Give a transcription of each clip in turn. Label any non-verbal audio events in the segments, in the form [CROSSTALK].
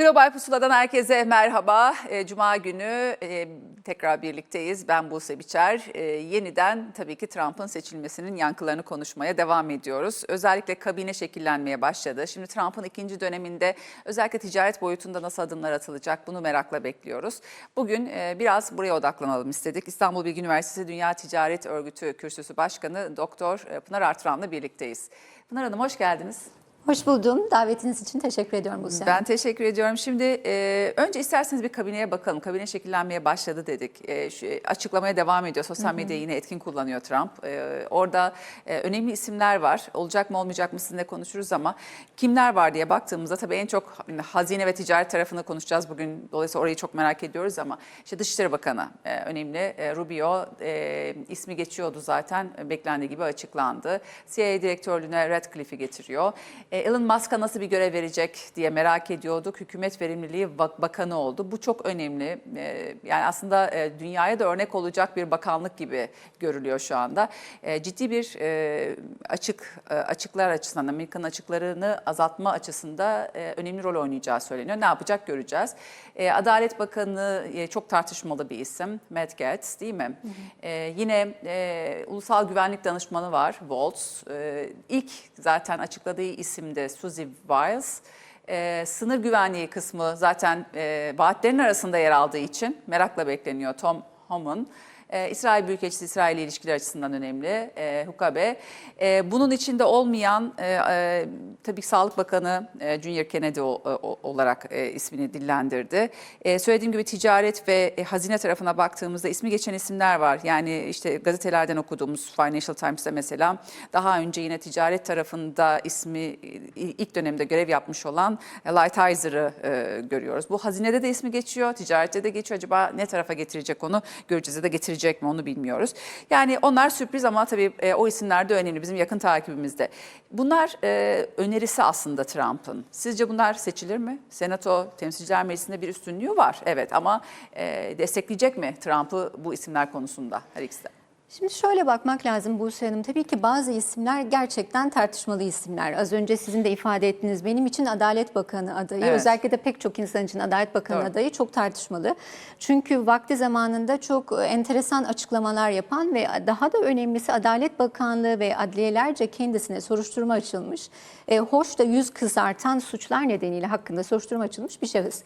Global Pusula'dan herkese merhaba. E, Cuma günü e, tekrar birlikteyiz. Ben Buse Biçer. E, yeniden tabii ki Trump'ın seçilmesinin yankılarını konuşmaya devam ediyoruz. Özellikle kabine şekillenmeye başladı. Şimdi Trump'ın ikinci döneminde özellikle ticaret boyutunda nasıl adımlar atılacak bunu merakla bekliyoruz. Bugün biraz buraya odaklanalım istedik. İstanbul Bilgi Üniversitesi Dünya Ticaret Örgütü Kürsüsü Başkanı Doktor Pınar Arturan'la birlikteyiz. Pınar Hanım hoş geldiniz. Hoş buldum. Davetiniz için teşekkür ediyorum Buse. Ben teşekkür ediyorum. Şimdi e, önce isterseniz bir kabineye bakalım. Kabine şekillenmeye başladı dedik. E, şu, açıklamaya devam ediyor. Sosyal medyayı yine etkin kullanıyor Trump. E, orada e, önemli isimler var. Olacak mı olmayacak mı sizinle konuşuruz ama kimler var diye baktığımızda tabii en çok hazine ve ticaret tarafını konuşacağız bugün. Dolayısıyla orayı çok merak ediyoruz ama işte Dışişleri Bakanı e, önemli. E, Rubio e, ismi geçiyordu zaten. E, beklendiği gibi açıklandı. CIA direktörlüğüne Radcliffe'i getiriyor. E, Elon Musk'a nasıl bir görev verecek diye merak ediyorduk. Hükümet verimliliği bak- bakanı oldu. Bu çok önemli. E, Yani aslında e, dünyaya da örnek olacak bir bakanlık gibi görülüyor şu anda. Ciddi bir açık açıklar açısından, Amerika'nın açıklarını azaltma açısında önemli rol oynayacağı söyleniyor. Ne yapacak göreceğiz. E, Adalet Bakanı e, çok tartışmalı bir isim. Matt Gaetz değil mi? E, Yine e, Ulusal Güvenlik Danışmanı var, Waltz. E, İlk zaten açıkladığı isim de Suzy Wiles. Ee, sınır güvenliği kısmı zaten e, vaatlerin arasında yer aldığı için merakla bekleniyor Tom Homan. Ee, İsrail Büyükelçisi İsrail ile ilişkiler açısından önemli. E, Hukabe. E, bunun içinde olmayan e, e, tabii Sağlık Bakanı e, Junior Kennedy o- o- olarak e, ismini dillendirdi. E, söylediğim gibi ticaret ve e, hazine tarafına baktığımızda ismi geçen isimler var. Yani işte gazetelerden okuduğumuz Financial Times'ta mesela daha önce yine ticaret tarafında ismi e, ilk dönemde görev yapmış olan Lighthizer''ı e, görüyoruz. Bu hazinede de ismi geçiyor, ticarette de geçiyor. Acaba ne tarafa getirecek onu göreceğiz ya da getirecek mi onu bilmiyoruz. Yani onlar sürpriz ama tabii e, o isimler de önemli bizim yakın takibimizde. Bunlar e, önerisi aslında Trump'ın. Sizce bunlar seçilir mi? Senato Temsilciler Meclisi'nde bir üstünlüğü var evet ama e, destekleyecek mi Trump'ı bu isimler konusunda her ikisi de? Şimdi şöyle bakmak lazım Buse Hanım. Tabii ki bazı isimler gerçekten tartışmalı isimler. Az önce sizin de ifade ettiniz. Benim için Adalet Bakanı adayı, Evet. özellikle de pek çok insan için Adalet Bakanı Doğru. adayı çok tartışmalı. Çünkü vakti zamanında çok enteresan açıklamalar yapan ve daha da önemlisi Adalet Bakanlığı ve adliyelerce kendisine soruşturma açılmış. E, hoş da yüz kızartan suçlar nedeniyle hakkında soruşturma açılmış bir şahıs.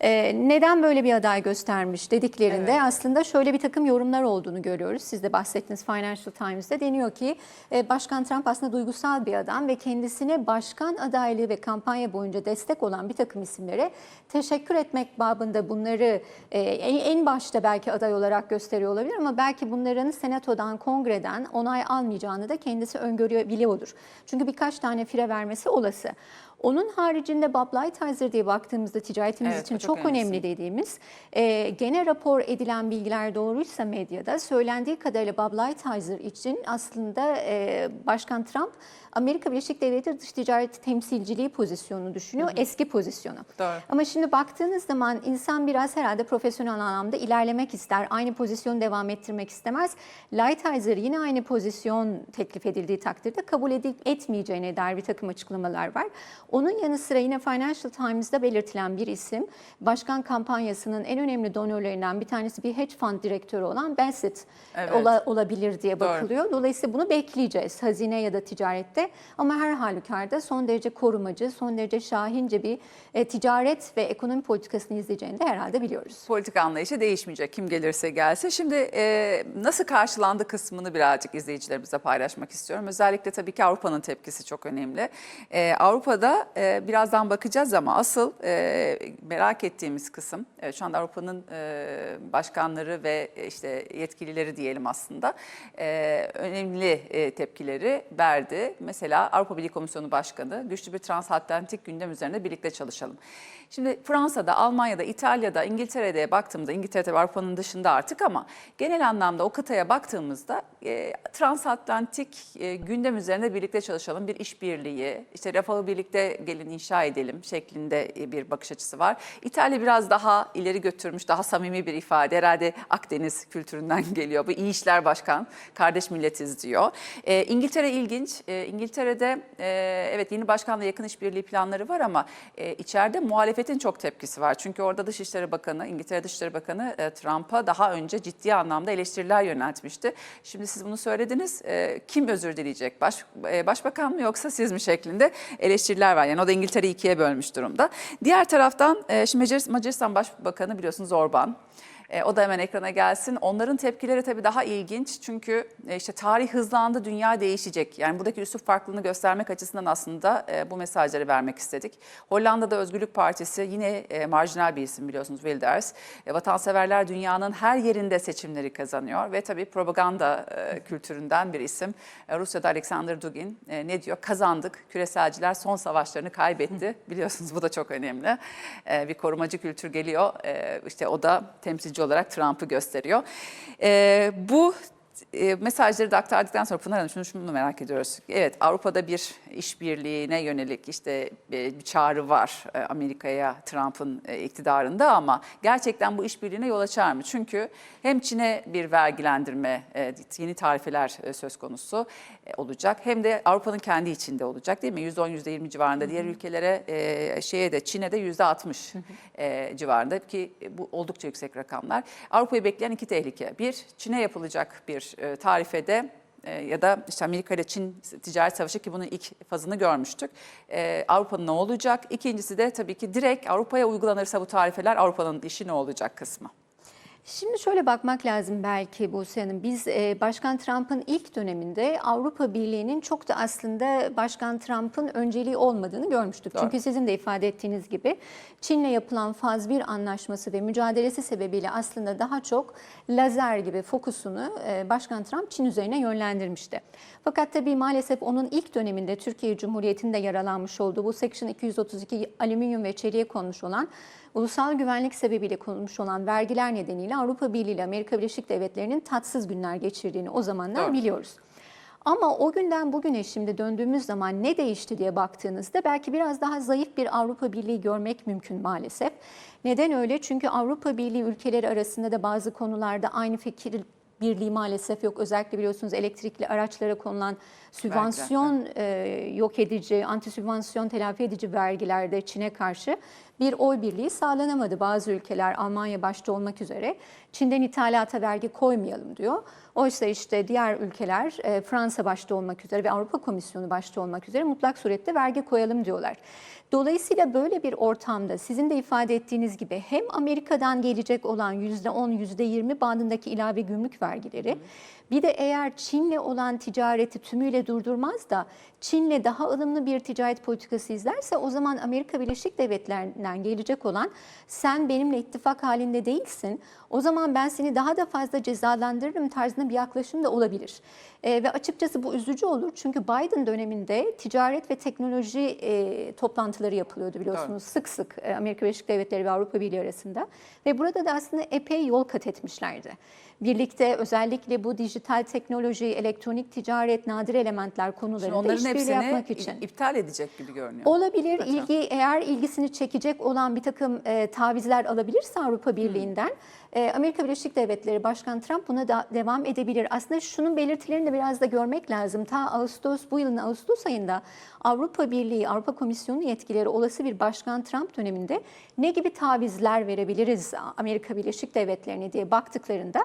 Ee, neden böyle bir aday göstermiş dediklerinde Evet. aslında şöyle bir takım yorumlar olduğunu görüyoruz. Siz de bahsettiniz Financial Times'te deniyor ki e, Başkan Trump aslında duygusal bir adam ve kendisine başkan adaylığı ve kampanya boyunca destek olan bir takım isimlere teşekkür etmek babında bunları e, en, başta belki aday olarak gösteriyor olabilir ama belki bunların senatodan, kongreden onay almayacağını da kendisi öngörebiliyordur. Çünkü birkaç tane fire vermesi olası. Onun haricinde Bob Lighthizer diye baktığımızda ticaretimiz Evet, için çok çok, önemli. önemli dediğimiz e, gene rapor edilen bilgiler doğruysa medyada söylendiği kadarıyla Bob Lighthizer için aslında e, Başkan Trump Amerika Birleşik Devletleri dış ticaret temsilciliği pozisyonunu düşünüyor. Eski pozisyonu. Doğru. Ama şimdi baktığınız zaman insan biraz herhalde profesyonel anlamda ilerlemek ister. Aynı pozisyonu devam ettirmek istemez. Lighthizer yine aynı pozisyon teklif edildiği takdirde kabul edip etmeyeceğine dair bir takım açıklamalar var. Onun yanı sıra yine Financial Times'da belirtilen bir isim. Başkan kampanyasının en önemli donörlerinden bir tanesi bir hedge fund direktörü olan Bassett Evet. ola- olabilir diye Doğru. bakılıyor. Dolayısıyla bunu bekleyeceğiz hazine ya da ticarette. Ama her halükarda son derece korumacı, son derece şahince bir e, ticaret ve ekonomi politikasını izleyeceğini de herhalde biliyoruz. politika anlayışı değişmeyecek kim gelirse gelse. Şimdi e, nasıl karşılandı kısmını birazcık izleyicilerimize paylaşmak istiyorum. Özellikle tabii ki Avrupa'nın tepkisi çok önemli. E, Avrupa'da e, birazdan bakacağız ama asıl e, merak ettiğimiz kısım e, şu anda Avrupa'nın e, başkanları ve e, işte yetkilileri diyelim aslında e, önemli e, tepkileri verdi. Mesela Avrupa Birliği Komisyonu Başkanı güçlü bir transatlantik gündem üzerinde birlikte çalışalım. Şimdi Fransa'da, Almanya'da, İtalya'da, İngiltere'de baktığımızda, İngiltere'de Avrupa'nın dışında artık ama genel anlamda o kıtaya baktığımızda e, transatlantik e, gündem üzerinde birlikte çalışalım, bir işbirliği, işte refahı birlikte gelin inşa edelim şeklinde e, bir bakış açısı var. İtalya biraz daha ileri götürmüş, daha samimi bir ifade. Herhalde Akdeniz kültüründen [LAUGHS] geliyor. Bu iyi işler başkan, kardeş milletiz diyor. E, İngiltere ilginç. E, İngiltere'de e, evet yeni başkanla yakın işbirliği planları var ama e, içeride muhalefetin çok tepkisi var. Çünkü orada Dışişleri Bakanı, İngiltere Dışişleri Bakanı e, Trump'a daha önce ciddi anlamda eleştiriler yöneltmişti. Şimdi siz bunu söylediniz. E, kim özür dileyecek? Baş, e, başbakan mı yoksa siz mi şeklinde eleştiriler var. Yani o da İngiltere'yi ikiye bölmüş durumda. Diğer taraftan şimdi Macaris- Macaristan Başbakanı biliyorsunuz Orban. E, o da hemen ekrana gelsin. Onların tepkileri tabii daha ilginç. Çünkü e, işte tarih hızlandı, dünya değişecek. Yani buradaki üslup farklılığını göstermek açısından aslında e, bu mesajları vermek istedik. Hollanda'da Özgürlük Partisi yine e, marjinal bir isim biliyorsunuz Wilders. E, vatanseverler dünyanın her yerinde seçimleri kazanıyor ve tabii propaganda e, kültüründen bir isim. E, Rusya'da Alexander Dugin e, ne diyor? Kazandık, küreselciler son savaşlarını kaybetti. [LAUGHS] Biliyorsunuz bu da çok önemli. E, bir korumacı kültür geliyor. E, işte o da temsilci olarak Trump'ı gösteriyor. E, bu e, mesajları da aktardıktan sonra Pınar Hanım şunu, şunu merak ediyoruz. Evet Avrupa'da bir işbirliğine yönelik işte e, bir çağrı var e, Amerika'ya Trump'ın e, iktidarında ama gerçekten bu işbirliğine yol açar mı? Çünkü hem Çin'e bir vergilendirme, e, yeni tarifeler e, söz konusu e, olacak hem de Avrupa'nın kendi içinde olacak değil mi? %10, %20 civarında diğer ülkelere e, şeye de Çin'e de %60 e, civarında ki bu oldukça yüksek rakamlar. Avrupa'yı bekleyen iki tehlike. Bir, Çin'e yapılacak bir e, tarifede e, ya da işte Amerika ile Çin ticaret savaşı ki bunun ilk fazını görmüştük. E, Avrupa'nın ne olacak? İkincisi de tabii ki direkt Avrupa'ya uygulanırsa bu tarifeler Avrupa'nın işi ne olacak kısmı. Şimdi şöyle bakmak lazım belki Buse Hanım. Biz e, Başkan Trump'ın ilk döneminde Avrupa Birliği'nin çok da aslında Başkan Trump'ın önceliği olmadığını görmüştük. Doğru. Çünkü sizin de ifade ettiğiniz gibi Çin'le yapılan faz bir anlaşması ve mücadelesi sebebiyle aslında daha çok lazer gibi fokusunu e, Başkan Trump Çin üzerine yönlendirmişti. Fakat tabii maalesef onun ilk döneminde Türkiye Cumhuriyeti'nde yaralanmış olduğu bu Section 232 alüminyum ve çeliğe konmuş olan ulusal güvenlik sebebiyle konulmuş olan vergiler nedeniyle Avrupa Birliği ile Amerika Birleşik Devletleri'nin tatsız günler geçirdiğini o zamanlar Doğru. biliyoruz. Ama o günden bugüne şimdi döndüğümüz zaman ne değişti diye baktığınızda belki biraz daha zayıf bir Avrupa Birliği görmek mümkün maalesef. Neden öyle? Çünkü Avrupa Birliği ülkeleri arasında da bazı konularda aynı fikir birliği maalesef yok. Özellikle biliyorsunuz elektrikli araçlara konulan sübvansiyon e, yok edici, anti sübvansiyon telafi edici vergilerde Çin'e karşı bir oy birliği sağlanamadı. Bazı ülkeler Almanya başta olmak üzere Çin'den ithalata vergi koymayalım diyor. Oysa işte diğer ülkeler e, Fransa başta olmak üzere ve Avrupa Komisyonu başta olmak üzere mutlak surette vergi koyalım diyorlar. Dolayısıyla böyle bir ortamda sizin de ifade ettiğiniz gibi hem Amerika'dan gelecek olan %10, %20 bandındaki ilave gümrük vergileri bir de eğer Çin'le olan ticareti tümüyle durdurmaz da Çin'le daha ılımlı bir ticaret politikası izlerse o zaman Amerika Birleşik Devletleri'nden gelecek olan sen benimle ittifak halinde değilsin. O zaman ben seni daha da fazla cezalandırırım tarzında bir yaklaşım da olabilir. E, ve açıkçası bu üzücü olur çünkü Biden döneminde ticaret ve teknoloji e, toplantıları yapılıyordu biliyorsunuz sık sık e, Amerika Birleşik Devletleri ve Avrupa Birliği arasında. Ve burada da aslında epey yol kat etmişlerdi. Birlikte özellikle bu dijital teknoloji, elektronik ticaret, nadir elementler konularında işbirliği yapmak için. iptal edecek gibi görünüyor. Olabilir. Lütfen. ilgi eğer ilgisini çekecek olan bir takım e, tavizler alabilirse Avrupa Birliği'nden e, Amerika Birleşik Devletleri Başkan Trump buna da devam edebilir. Aslında şunun belirtilerini de biraz da görmek lazım. Ta Ağustos bu yılın Ağustos ayında Avrupa Birliği, Avrupa Komisyonu yetkileri olası bir Başkan Trump döneminde ne gibi tavizler verebiliriz Amerika Birleşik Devletleri'ne diye baktıklarında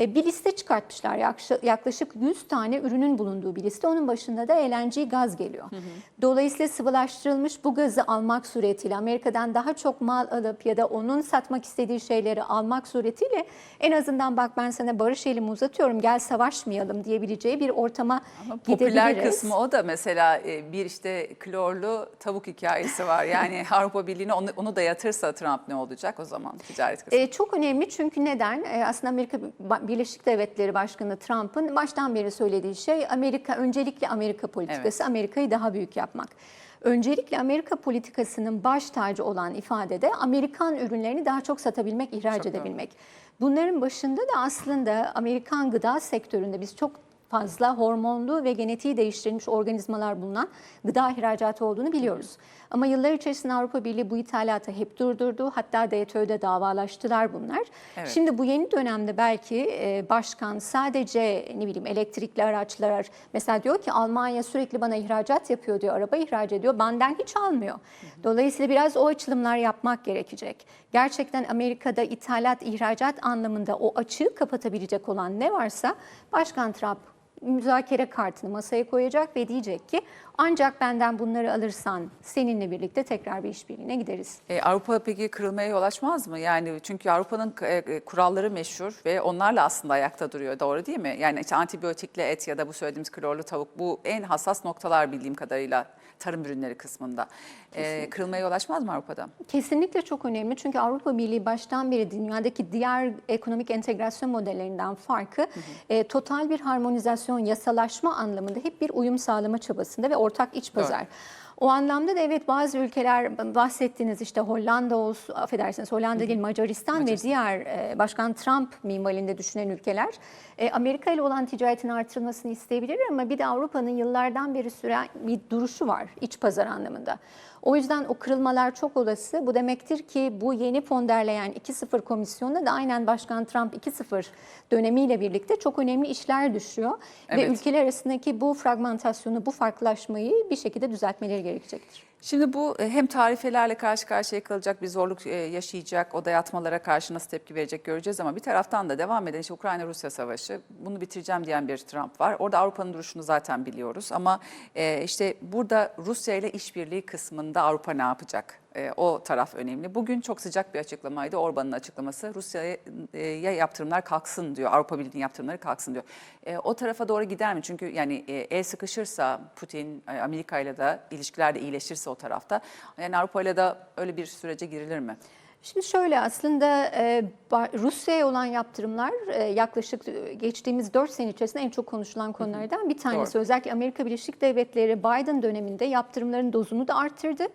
bir liste çıkartmışlar. Yaklaşık- Yaklaşık 100 tane ürünün bulunduğu bir liste. Onun başında da LNG gaz geliyor. Dolayısıyla sıvılaştırılmış bu gazı almak suretiyle Amerika'dan daha çok mal alıp ya da onun satmak istediği şeyleri almak suretiyle en azından bak ben sana barış elimi uzatıyorum gel savaşmayalım diyebileceği bir ortama Ama popüler gidebiliriz. kısmı o da mesela e, bir işte klorlu tavuk hikayesi var. Yani [LAUGHS] Avrupa Birliği'ne onu, onu da yatırsa Trump ne olacak o zaman ticaret kısmı? E, çok önemli çünkü neden? E, aslında Amerika Birleşik Devletleri Başkanı Trump'ın baştan beri söylediği şey Amerika öncelikle Amerika politikası, Amerika'yı daha büyük yapmak. Öncelikle Amerika politikasının baş tacı olan ifadede Amerikan ürünlerini daha çok satabilmek, ihraç Çok doğru. edebilmek. Bunların başında da aslında Amerikan gıda sektöründe biz çok fazla hormonlu ve genetiği değiştirilmiş organizmalar bulunan gıda ihracatı olduğunu biliyoruz. Ama yıllar içerisinde Avrupa Birliği bu ithalatı hep durdurdu. Hatta DTÖ'de davalaştılar bunlar. Evet. Şimdi bu yeni dönemde belki e, başkan sadece ne bileyim elektrikli araçlar mesela diyor ki Almanya sürekli bana ihracat yapıyor diyor. Araba ihraç ediyor. Benden hiç almıyor. Dolayısıyla biraz o açılımlar yapmak gerekecek. Gerçekten Amerika'da ithalat, ihracat anlamında o açığı kapatabilecek olan ne varsa Başkan Trump müzakere kartını masaya koyacak ve diyecek ki ancak benden bunları alırsan seninle birlikte tekrar bir işbirliğine gideriz. E, Avrupa peki kırılmaya yol açmaz mı? Yani çünkü Avrupa'nın e, e, kuralları meşhur ve onlarla aslında ayakta duruyor. Doğru değil mi? Yani işte antibiyotikli et ya da bu söylediğimiz klorlu tavuk bu en hassas noktalar bildiğim kadarıyla tarım ürünleri kısmında. E, kırılmaya yol açmaz mı Avrupa'da? Kesinlikle çok önemli çünkü Avrupa Birliği baştan beri dünyadaki diğer ekonomik entegrasyon modellerinden farkı e, total bir harmonizasyon, yasalaşma anlamında hep bir uyum sağlama çabasında ve ortak iç pazar. O anlamda da evet bazı ülkeler bahsettiğiniz işte Hollanda olsun, affedersiniz Hollanda değil Macaristan, ve diğer e, Başkan Trump minvalinde düşünen ülkeler e, Amerika ile olan ticaretin artırılmasını isteyebilir ama bir de Avrupa'nın yıllardan beri süren bir duruşu var iç pazar anlamında. O yüzden o kırılmalar çok olası. Bu demektir ki bu yeni von der Leyen 2.0 komisyonuna da aynen Başkan Trump 2.0 dönemiyle birlikte çok önemli işler düşüyor. Ve Evet. ülkeler arasındaki bu fragmentasyonu, bu farklılaşmayı bir şekilde düzeltmeleri gerekecektir. Şimdi bu e, hem tarifelerle karşı karşıya kalacak bir zorluk e, yaşayacak, o dayatmalara karşı nasıl tepki verecek göreceğiz ama bir taraftan da devam eden işte Ukrayna-Rusya savaşı, bunu bitireceğim diyen bir Trump var. Orada Avrupa'nın duruşunu zaten biliyoruz ama e, işte burada Rusya ile işbirliği kısmında Avrupa ne yapacak? E, O taraf önemli. Bugün çok sıcak bir açıklamaydı Orban'ın açıklaması. Rusya'ya e, ya yaptırımlar kalksın diyor, Avrupa Birliği'nin yaptırımları kalksın diyor. E, O tarafa doğru gider mi? Çünkü yani e, el sıkışırsa Putin, e, Amerika ile de ilişkiler de iyileşirse o tarafta. Yani Avrupa ile de öyle bir sürece girilir mi? Şimdi şöyle aslında e, Rusya'ya olan yaptırımlar e, yaklaşık e, geçtiğimiz 4 sene içerisinde en çok konuşulan konulardan bir tanesi. Doğru. Özellikle Amerika Birleşik Devletleri Biden döneminde yaptırımların dozunu da arttırdı.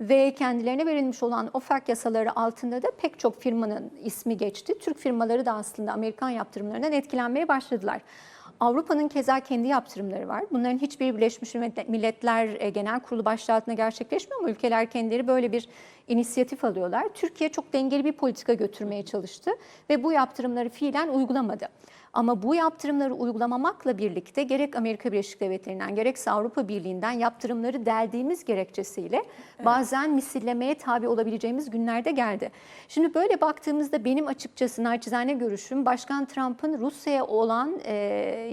Ve kendilerine verilmiş olan OFAC yasaları altında da pek çok firmanın ismi geçti. Türk firmaları da aslında Amerikan yaptırımlarından etkilenmeye başladılar. Avrupa'nın keza kendi yaptırımları var. Bunların hiçbir Birleşmiş Milletler e, Genel Kurulu başlığı gerçekleşmiyor ama ülkeler kendileri böyle bir inisiyatif alıyorlar. Türkiye çok dengeli bir politika götürmeye çalıştı ve bu yaptırımları fiilen uygulamadı. Ama bu yaptırımları uygulamamakla birlikte gerek Amerika Birleşik Devletleri'nden gerekse Avrupa Birliği'nden yaptırımları deldiğimiz gerekçesiyle bazen misillemeye tabi olabileceğimiz günlerde geldi. Şimdi böyle baktığımızda benim açıkçası naçizane görüşüm Başkan Trump'ın Rusya'ya olan e,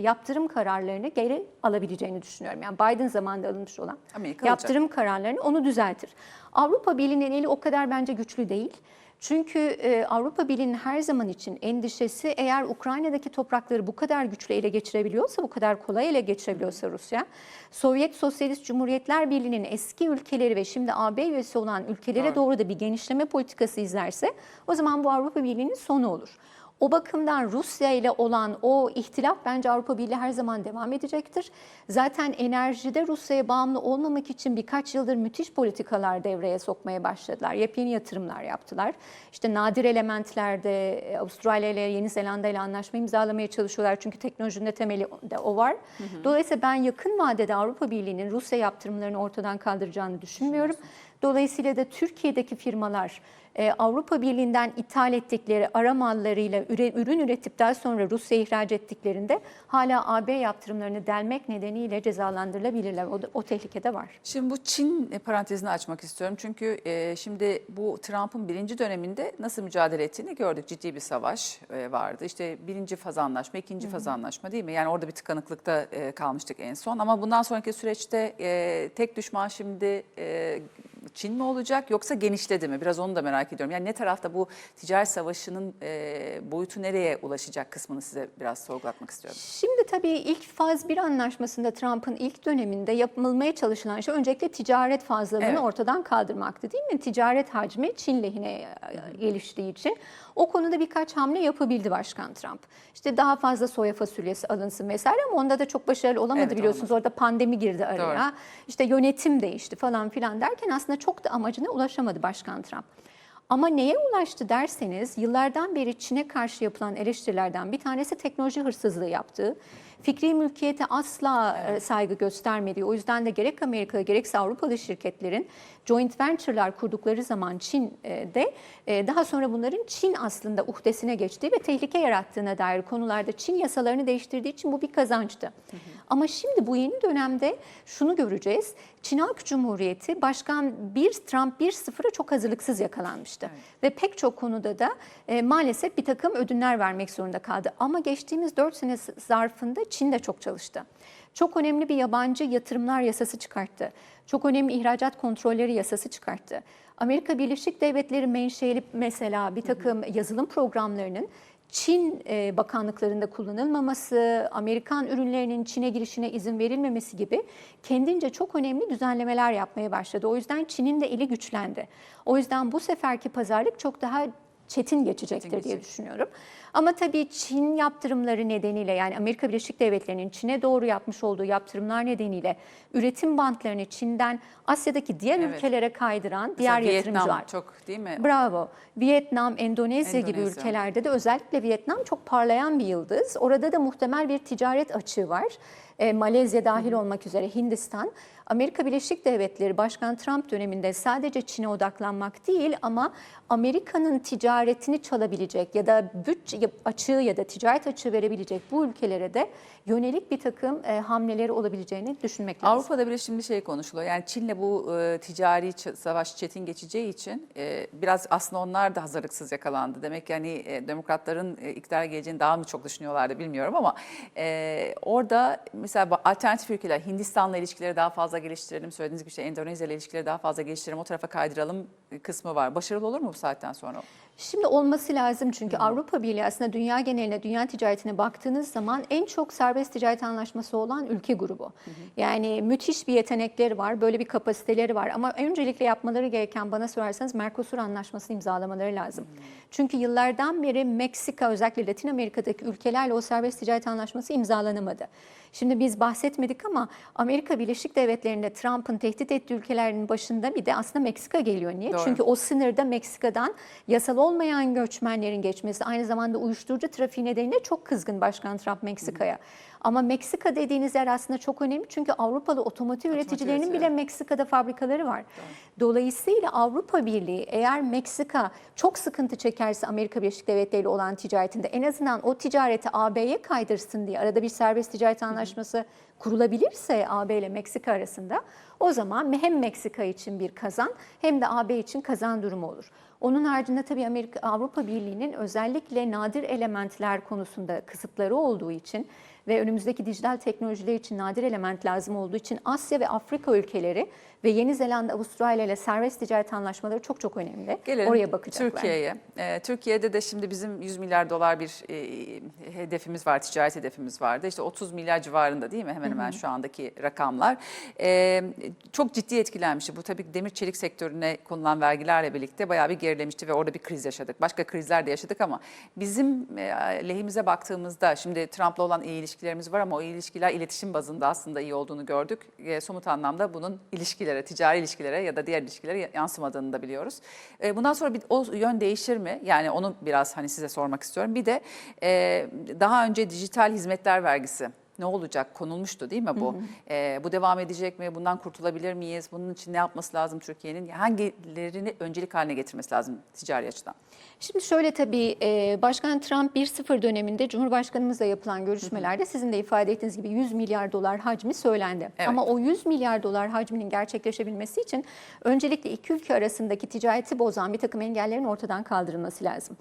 yaptırım kararlarını geri alabileceğini düşünüyorum. Yani Biden zamanında alınmış olan Amerika yaptırım kararlarını onu düzeltir. Avrupa Birliği'nin eli o kadar bence güçlü değil. Çünkü e, Avrupa Birliği'nin her zaman için endişesi eğer Ukrayna'daki toprakları bu kadar güçlü ele geçirebiliyorsa, bu kadar kolay ele geçirebiliyorsa Rusya, Sovyet Sosyalist Cumhuriyetler Birliği'nin eski ülkeleri ve şimdi AB üyesi olan ülkelere Doğru. doğru da bir genişleme politikası izlerse o zaman bu Avrupa Birliği'nin sonu olur. O bakımdan Rusya ile olan o ihtilaf bence Avrupa Birliği her zaman devam edecektir. Zaten enerjide Rusya'ya bağımlı olmamak için birkaç yıldır müthiş politikalar devreye sokmaya başladılar. Yepyeni yatırımlar yaptılar. İşte nadir elementlerde e, Avustralya ile Yeni Zelanda ile anlaşma imzalamaya çalışıyorlar. Çünkü teknolojinin de temeli de o var. Dolayısıyla ben yakın vadede Avrupa Birliği'nin Rusya yaptırımlarını ortadan kaldıracağını düşünmüyorum. Dolayısıyla da Türkiye'deki firmalar e, Avrupa Birliği'nden ithal ettikleri ara mallarıyla üre- ürün üretip daha sonra Rusya'ya ihraç ettiklerinde hala AB yaptırımlarını delmek nedeniyle cezalandırılabilirler. O, o tehlike de var. Şimdi bu Çin parantezini açmak istiyorum. Çünkü e, şimdi bu Trump'ın birinci döneminde nasıl mücadele ettiğini gördük. Ciddi bir savaş e, vardı. İşte birinci faz anlaşma, ikinci faz anlaşma değil mi? Yani orada bir tıkanıklıkta e, kalmıştık en son. Ama bundan sonraki süreçte e, tek düşman şimdi e, Çin mi olacak yoksa genişledi mi? Biraz onu da merak ediyorum. Yani ne tarafta bu ticaret savaşının e, boyutu nereye ulaşacak kısmını size biraz sorgulatmak istiyorum. Şimdi tabii ilk faz bir anlaşmasında Trump'ın ilk döneminde yapılmaya çalışılan şey öncelikle ticaret fazlalığını Evet. ortadan kaldırmaktı değil mi? Ticaret hacmi Çin lehine e, geliştiği için o konuda birkaç hamle yapabildi Başkan Trump. İşte daha fazla soya fasulyesi alınsın vesaire ama onda da çok başarılı olamadı Evet, biliyorsunuz. Orada pandemi girdi araya. Doğru. İşte yönetim değişti falan filan derken aslında çok da amacına ulaşamadı Başkan Trump. Ama neye ulaştı derseniz yıllardan beri Çin'e karşı yapılan eleştirilerden bir tanesi teknoloji hırsızlığı yaptığı. Fikri mülkiyete asla e, saygı göstermediği, o yüzden de gerek Amerika gerekse Avrupalı şirketlerin joint venture'lar kurdukları zaman Çin'de e, daha sonra bunların Çin aslında uhdesine geçtiği ve tehlike yarattığına dair konularda Çin yasalarını değiştirdiği için bu bir kazançtı. Ama şimdi bu yeni dönemde şunu göreceğiz. Çin Halk Cumhuriyeti Başkan 1 Trump 1-0'a çok hazırlıksız yakalanmıştı. Ve pek çok konuda da e, maalesef bir takım ödünler vermek zorunda kaldı. Ama geçtiğimiz 4 sene zarfında Çin de çok çalıştı. Çok önemli bir yabancı yatırımlar yasası çıkarttı. Çok önemli ihracat kontrolleri yasası çıkarttı. Amerika Birleşik Devletleri menşeli mesela bir takım yazılım programlarının Çin e, bakanlıklarında kullanılmaması, Amerikan ürünlerinin Çin'e girişine izin verilmemesi gibi kendince çok önemli düzenlemeler yapmaya başladı. O yüzden Çin'in de eli güçlendi. O yüzden bu seferki pazarlık çok daha çetin geçecektir diye geçecek. düşünüyorum. Ama tabii Çin yaptırımları nedeniyle yani Amerika Birleşik Devletleri'nin Çin'e doğru yapmış olduğu yaptırımlar nedeniyle üretim bantlarını Çin'den Asya'daki diğer Evet. ülkelere kaydıran diğer Mesela yatırımcılar. Vietnam çok değil mi? Bravo. Vietnam, Endonezya, gibi Endonezya. ülkelerde de özellikle Vietnam çok parlayan bir yıldız. Orada da muhtemel bir ticaret açığı var. E, Malezya dahil olmak üzere Hindistan. Amerika Birleşik Devletleri Başkan Trump döneminde sadece Çin'e odaklanmak değil ama Amerika'nın ticaretini çalabilecek ya da bütçe açığı ya da ticaret açığı verebilecek bu ülkelere de yönelik bir takım e, hamleleri olabileceğini düşünmek lazım. Avrupa'da bile şimdi şey konuşuluyor. Yani Çin'le bu e, ticari savaş çetin geçeceği için e, biraz aslında onlar da hazırlıksız yakalandı. Demek yani e, demokratların e, iktidara geleceğini daha mı çok düşünüyorlardı bilmiyorum ama e, orada mesela alternatif ülkeler Hindistan'la ilişkileri daha fazla geliştirelim. Söylediğiniz gibi işte Endonezya ile ilişkileri daha fazla geliştirelim. O tarafa kaydıralım kısmı var. Başarılı olur mu bu saatten sonra? Şimdi olması lazım çünkü Avrupa Birliği aslında dünya geneline, dünya ticaretine baktığınız zaman en çok serbest ticaret anlaşması olan ülke grubu. Yani müthiş bir yetenekleri var, böyle bir kapasiteleri var ama öncelikle yapmaları gereken bana sorarsanız Mercosur anlaşmasını imzalamaları lazım. Çünkü yıllardan beri Meksika özellikle Latin Amerika'daki ülkelerle o serbest ticaret anlaşması imzalanamadı. Şimdi biz bahsetmedik ama Amerika Birleşik Devletleri'nde Trump'ın tehdit ettiği ülkelerin başında bir de aslında Meksika geliyor. Niye? Doğru. Çünkü o sınırda Meksika'dan yasal olmayan göçmenlerin geçmesi aynı zamanda uyuşturucu trafiği nedeniyle çok kızgın Başkan Trump Meksika'ya. Ama Meksika dediğiniz yer aslında çok önemli çünkü Avrupalı otomotiv üreticilerinin bile. Meksika'da fabrikaları var. Dolayısıyla Avrupa Birliği eğer Meksika çok sıkıntı çekerse Amerika Birleşik Devletleri ile olan ticaretinde en azından o ticareti AB'ye kaydırsın diye arada bir serbest ticaret anlaşması kurulabilirse AB ile Meksika arasında o zaman hem Meksika için bir kazan hem de AB için kazan durumu olur. Onun haricinde tabii Amerika Avrupa Birliği'nin özellikle nadir elementler konusunda kısıtları olduğu için ve önümüzdeki dijital teknolojiler için nadir element lazım olduğu için Asya ve Afrika ülkeleri ve Yeni Zelanda, Avustralya ile serbest ticaret anlaşmaları çok çok önemli. Gelelim Oraya bakacaklar. Türkiye'ye. Ee, Türkiye'de de şimdi bizim 100 milyar dolar bir e, hedefimiz var, ticaret hedefimiz vardı. İşte 30 milyar civarında değil mi hemen hemen şu andaki rakamlar. Ee, çok ciddi etkilenmişti. Bu tabii demir çelik sektörüne konulan vergilerle birlikte bayağı bir gerilemişti ve orada bir kriz yaşadık. Başka krizler de yaşadık ama bizim e, lehimize baktığımızda şimdi Trump'la olan iyi ilişkilerimiz var ama o ilişkiler iletişim bazında aslında iyi olduğunu gördük. E, somut anlamda bunun ilişkilere, ticari ilişkilere ya da diğer ilişkilere yansımadığını da biliyoruz. E, bundan sonra bir, o yön değişir mi? Yani onu biraz hani size sormak istiyorum. Bir de daha önce dijital hizmetler vergisi ne olacak? Konulmuştu değil mi bu? E, bu devam edecek mi? Bundan kurtulabilir miyiz? Bunun için ne yapması lazım Türkiye'nin? Hangilerini öncelik haline getirmesi lazım ticari açıdan? Şimdi şöyle tabii e, Başkan Trump 1-0 döneminde Cumhurbaşkanımızla yapılan görüşmelerde sizin de ifade ettiğiniz gibi 100 milyar dolar hacmi söylendi. Evet. Ama o 100 milyar dolar hacminin gerçekleşebilmesi için öncelikle iki ülke arasındaki ticareti bozan bir takım engellerin ortadan kaldırılması lazım.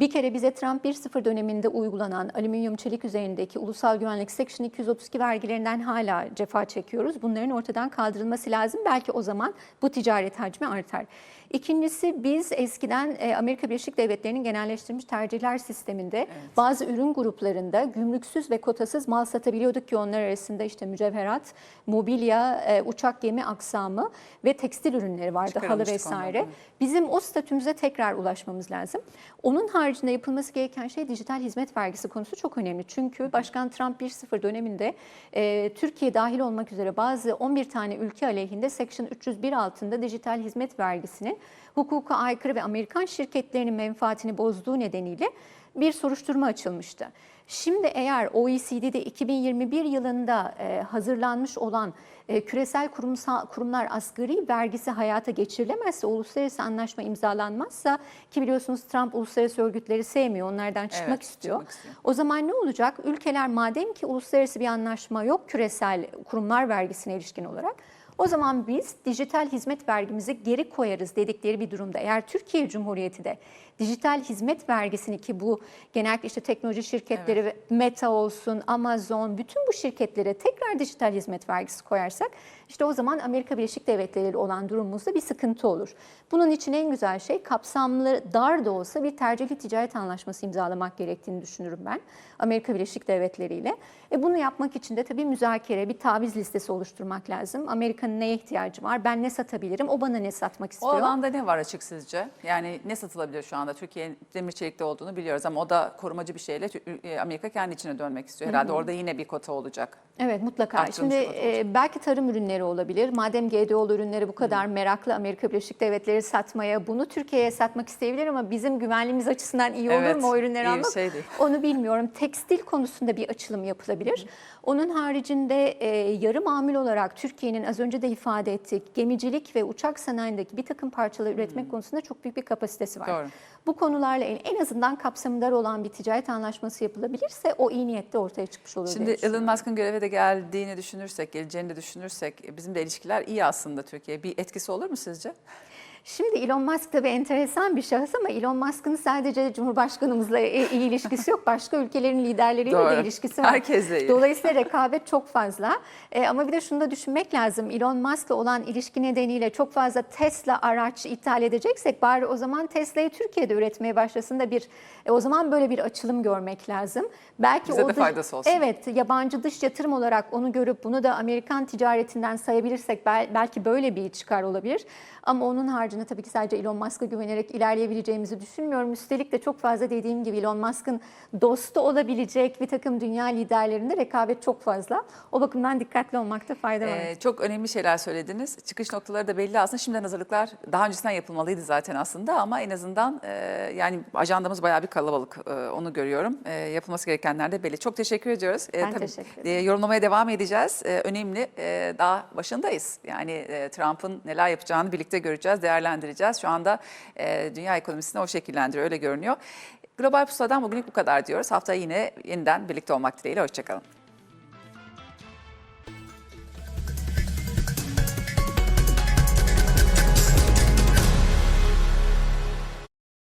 Bir kere bize Trump 1-0 döneminde uygulanan alüminyum çelik üzerindeki ulusal güvenlik Section 232 vergilerinden hala cefa çekiyoruz. Bunların ortadan kaldırılması lazım. Belki o zaman bu ticaret hacmi artar. İkincisi biz eskiden e, Amerika Birleşik Devletleri'nin genelleştirilmiş tercihler sisteminde bazı ürün gruplarında gümrüksüz ve kotasız mal satabiliyorduk ki onlar arasında işte mücevherat, mobilya, e, uçak gemi aksamı ve tekstil ürünleri vardı, halı vesaire. onlardan. Bizim o statümüze tekrar ulaşmamız lazım. Onun haricinde yapılması gereken şey dijital hizmet vergisi konusu çok önemli. Çünkü Başkan Trump 1.0 döneminde e, Türkiye dahil olmak üzere bazı 11 tane ülke aleyhinde Section 301 altında dijital hizmet vergisinin hukuka aykırı ve Amerikan şirketlerinin menfaatini bozduğu nedeniyle bir soruşturma açılmıştı. Şimdi eğer OECD'de 2021 yılında e, hazırlanmış olan e, küresel kurumsal kurumlar asgari vergisi hayata geçirilemezse, uluslararası anlaşma imzalanmazsa ki biliyorsunuz Trump uluslararası örgütleri sevmiyor, onlardan çıkmak Evet, istiyor. çıkmak istiyor. O zaman ne olacak? Ülkeler madem ki uluslararası bir anlaşma yok küresel kurumlar vergisine ilişkin olarak o zaman biz dijital hizmet vergimizi geri koyarız dedikleri bir durumda. Eğer Türkiye Cumhuriyeti de dijital hizmet vergisini ki bu genellikle işte teknoloji şirketleri ve Meta olsun, Amazon bütün bu şirketlere tekrar dijital hizmet vergisi koyarsak işte o zaman Amerika Birleşik Devletleri ile olan durumumuzda bir sıkıntı olur. Bunun için en güzel şey kapsamlı dar da olsa bir tercihli ticaret anlaşması imzalamak gerektiğini düşünürüm ben Amerika Birleşik Devletleri ile. E bunu yapmak için de tabii müzakere, bir taviz listesi oluşturmak lazım. Amerika'nın neye ihtiyacı var? Ben ne satabilirim? O bana ne satmak O istiyor? alanda ne var açık sizce? Yani ne satılabilir şu anda? Türkiye'nin demir çelikte olduğunu biliyoruz ama o da korumacı bir şeyle e, Amerika kendi içine dönmek istiyor. Herhalde orada yine bir kota olacak. Evet mutlaka. Arttırılmış Şimdi e, belki tarım ürünleri olabilir. Madem GDO'lu ürünleri bu kadar meraklı Amerika Birleşik Devletleri satmaya, bunu Türkiye'ye satmak isteyebilir ama bizim güvenliğimiz açısından iyi olur Evet, mu o ürünleri almak? şey değil. Onu bilmiyorum. Tekstil konusunda bir açılım yapılabilir. Onun haricinde e, yarı mamul olarak Türkiye'nin az önce de ifade ettik gemicilik ve uçak sanayindeki bir takım parçaları üretmek konusunda çok büyük bir kapasitesi var. Doğru. Bu konularla en, azından kapsamı dar olan bir ticaret anlaşması yapılabilirse o iyi niyette ortaya çıkmış olur Şimdi. Elon Musk'ın göreve de geldiğini düşünürsek, geleceğini de düşünürsek e, bizim de ilişkiler iyi aslında Türkiye. Bir etkisi olur mu sizce? Şimdi Elon Musk tabii enteresan bir şahıs ama Elon Musk'ın sadece Cumhurbaşkanımızla iyi iyi ilişkisi yok. Başka ülkelerin liderleriyle Doğru. de ilişkisi var. Herkesle iyi. Dolayısıyla rekabet çok fazla. Ee, ama bir de şunu da düşünmek lazım. Elon Musk'la olan ilişki nedeniyle çok fazla Tesla araç ithal edeceksek bari o zaman Tesla'yı Türkiye'de üretmeye başlasın da bir e, o zaman böyle bir açılım görmek lazım. Belki Bize o de faydası olsun. Evet, yabancı dış yatırım olarak onu görüp bunu da Amerikan ticaretinden sayabilirsek bel- belki böyle bir çıkar olabilir. Ama onun haricinde tabii ki sadece Elon Musk'a güvenerek ilerleyebileceğimizi düşünmüyorum. Üstelik de çok fazla dediğim gibi Elon Musk'ın dostu olabilecek bir takım dünya liderlerinde rekabet çok fazla. O bakımdan dikkatli olmakta fayda var. Ee, çok önemli şeyler söylediniz. Çıkış noktaları da belli aslında. Şimdiden hazırlıklar daha öncesinden yapılmalıydı zaten aslında ama en azından e, yani ajandamız bayağı bir kalabalık. E, onu görüyorum. E, yapılması gerekenler de belli. Çok teşekkür ediyoruz. E, Ben teşekkür ederim. e, yorumlamaya devam edeceğiz. E, önemli. E, daha başındayız. Yani e, Trump'ın neler yapacağını birlikte göreceğiz, değerlendireceğiz. Şu anda e, dünya ekonomisini o şekillendiriyor, öyle görünüyor. Global Pusula'dan bugünlük bu kadar diyoruz. Haftaya yine yeniden birlikte olmak dileğiyle. Hoşçakalın.